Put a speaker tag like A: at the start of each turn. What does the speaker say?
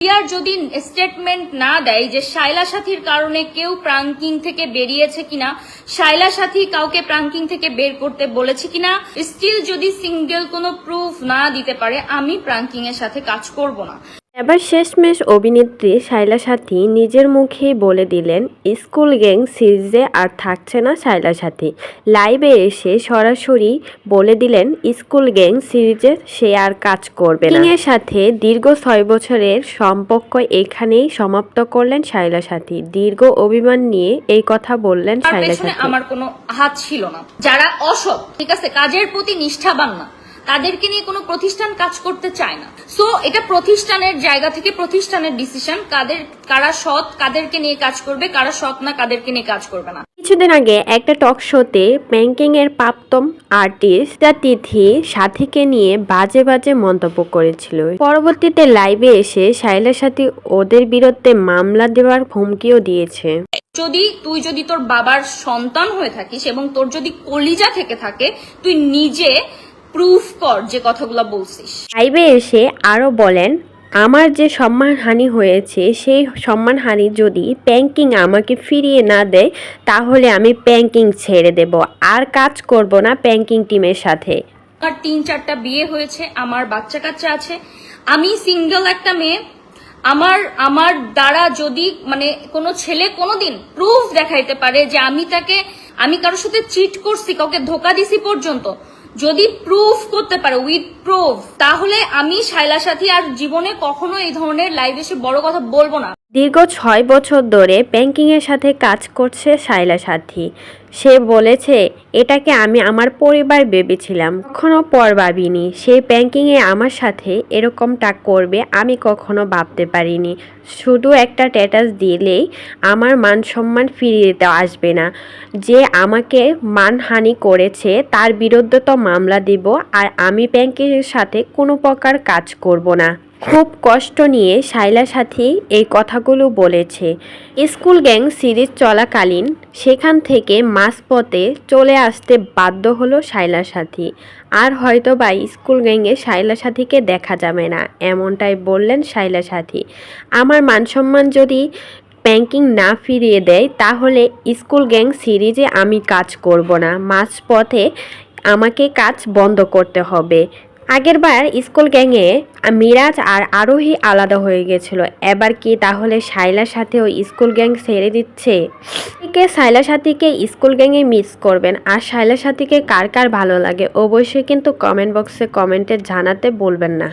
A: রিয়ার যদি স্টেটমেন্ট না দেয় যে শাইলা সাথীর কারণে কেউ প্রাঙ্কিং থেকে বেরিয়েছে কিনা শাইলা সাথী কাউকে প্রাঙ্কিং থেকে বের করতে বলেছে কিনা স্টিল যদি সিঙ্গেল কোনো প্রুফ না দিতে পারে, আমি প্রাঙ্কিং এর সাথে কাজ করব না।
B: এবার শেষমেশ অভিনেত্রী শাইলা সাথী নিজের মুখেই বলে দিলেন স্কুল গ্যাং সিরিজে আর থাকছে না শাইলা সাথী। লাইভে এসে সরাসরি বলে দিলেন স্কুল গ্যাং সিরিজে সে আর কাজ করবে না। এর সাথে দীর্ঘ ছয় বছরের সম্পর্ক এখানেই সমাপ্ত করলেন শাইলা সাথী। দীর্ঘ অভিমান নিয়ে এই কথা বললেন শাইলা সাথী।
A: আমার কোনো হাত ছিল না। যারা অসৎ ঠিক আছে কাজের প্রতি নিষ্ঠাবান না তাদেরকে নিয়ে কোনো প্রতিষ্ঠান কাজ করতে চায় না। সো এটা প্রতিষ্ঠানের জায়গা থেকে প্রতিষ্ঠানের ডিসিশন কাদের কারা সৎ কাদেরকে নিয়ে কাজ করবে কারা সৎ না কাদেরকে নিয়ে কাজ করবে না।
B: কিছুদিন আগে একটা টক শোতে ব্যাংকিং এর প্রাপ্তম আর্টিস্ট তিথি সাথীকে নিয়ে বাজে বাজে মন্তব্য করেছিল। পরবর্তীতে লাইভে এসে শাইলার সাথী ওদের বিরুদ্ধে মামলা দেওয়ার হুমকিও দিয়েছে।
A: যদি তুই যদি তোর বাবার সন্তান হয়ে থাকিস এবং তোর যদি কলিজা থেকে থাকে তুই নিজে প্রুফ কর যে কথাগুলো বলছিস।
B: লাইভে এসে আরও বলেন আমার যে সম্মানহানি হয়েছে সেই সম্মানহানি যদি ব্যাংকিং আমাকে ফিরিয়ে না দেয় তাহলে আমি ব্যাংকিং ছেড়ে দেব। আর কাজ করব না ব্যাংকিং টিমের সাথে।
A: আমার তিন চারটা বিয়ে হয়েছে আমার বাচ্চা কাচ্চা আছে। আমি সিঙ্গেল একটা মেয়ে। আমার আমার দ্বারা যদি মানে কোনো ছেলে কোনোদিন প্রুফ দেখাইতে পারে যে আমি তাকে আমি কারোর সাথে চিট করছি কাউকে ধোকা দিছি পর্যন্ত যদি প্রুফ করতে পারে উইথ প্রুফ তাহলে আমি শাইলা সাথী আর জীবনে কখনো এই ধরনের লাইভ এসে বড় কথা বলব না।
B: দীর্ঘ ছয় বছর ধরে ব্যাংকিংয়ের সাথে কাজ করছে সাইলা সাথী। সে বলেছে, এটাকে আমি আমার পরিবার ভেবেছিলাম, কখনো পর ভাবিনি। সে ব্যাংকিংয়ে আমার সাথে এরকমটা করবে আমি কখনো ভাবতে পারিনি। শুধু একটা স্ট্যাটাস দিলেই আমার মান সম্মান ফিরিয়ে দিতে আসবে না। যে আমাকে মানহানি করেছে, তার বিরুদ্ধে তো মামলা দিব, আর আমি ব্যাংকের সাথে কোনো প্রকার কাজ করব না। খুব কষ্ট নিয়ে শাইলা সাথী এই কথাগুলো বলেছে। স্কুল গ্যাং সিরিজ চলাকালীন সেখান থেকে মাঝপথে চলে আসতে বাধ্য হলো শাইলা সাথী। আর হয়তো বা স্কুল গ্যাংয়ে শাইলা সাথীকে দেখা যাবে না, এমনটাই বললেন শাইলা সাথী। আমার মান সম্মান যদি ব্যাংকিং না ফিরিয়ে দেয়, তাহলে স্কুল গ্যাং সিরিজে আমি কাজ করব না। মাঝপথে আমাকে কাজ বন্ধ করতে হবে। আগেরবার স্কুল গ্যাংয়ে মিরাজ আর আরোহী আলাদা হয়ে গেছিল। এবার কি তাহলে সাইলার সাথেও স্কুল গ্যাং ছেড়ে দিচ্ছে? কে সাইলা সাথীকে স্কুল গ্যাংয়ে মিস করবেন? আর সাইলা সাথীকে কার কার ভালো লাগে? অবশ্যই কিন্তু কমেন্ট বক্সে কমেন্টে জানাতে বলবেন না।